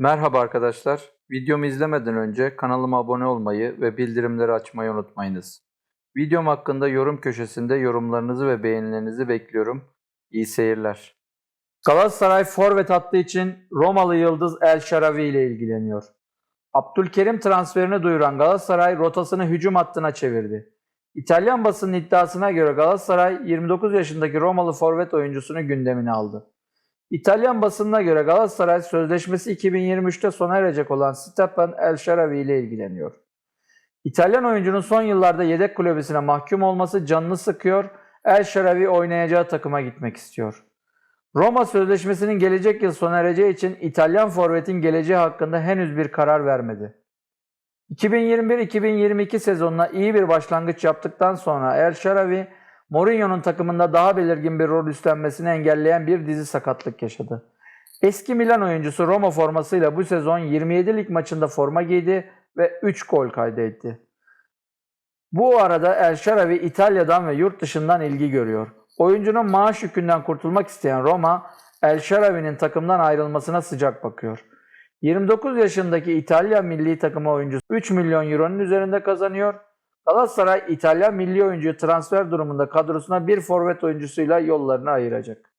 Merhaba arkadaşlar. Videomu izlemeden önce kanalıma abone olmayı ve bildirimleri açmayı unutmayınız. Videom hakkında yorum köşesinde yorumlarınızı ve beğenilerinizi bekliyorum. İyi seyirler. Galatasaray forvet hattı için Romalı yıldız El Şaravi ile ilgileniyor. Abdülkerim transferini duyuran Galatasaray rotasını hücum hattına çevirdi. İtalyan basının iddiasına göre Galatasaray 29 yaşındaki Romalı forvet oyuncusunu gündemine aldı. İtalyan basınına göre Galatasaray sözleşmesi 2023'te sona erecek olan Stepan El Sharawi ile ilgileniyor. İtalyan oyuncunun son yıllarda yedek kulübesine mahkum olması canını sıkıyor. El Sharawi oynayacağı takıma gitmek istiyor. Roma sözleşmesinin gelecek yıl sona ereceği için İtalyan forvetin geleceği hakkında henüz bir karar vermedi. 2021-2022 sezonuna iyi bir başlangıç yaptıktan sonra El Sharawi Mourinho'nun takımında daha belirgin bir rol üstlenmesini engelleyen bir dizi sakatlık yaşadı. Eski Milan oyuncusu Roma formasıyla bu sezon 27 lig maçında forma giydi ve 3 gol kaydetti. Bu arada El Sharawi İtalya'dan ve yurt dışından ilgi görüyor. Oyuncunun maaş yükünden kurtulmak isteyen Roma, El Sharawi'nin takımdan ayrılmasına sıcak bakıyor. 29 yaşındaki İtalya milli takımı oyuncusu 3 milyon euronun üzerinde kazanıyor. Galatasaray İtalyan milli oyuncuyu transfer durumunda kadrosuna bir forvet oyuncusuyla yollarını ayıracak.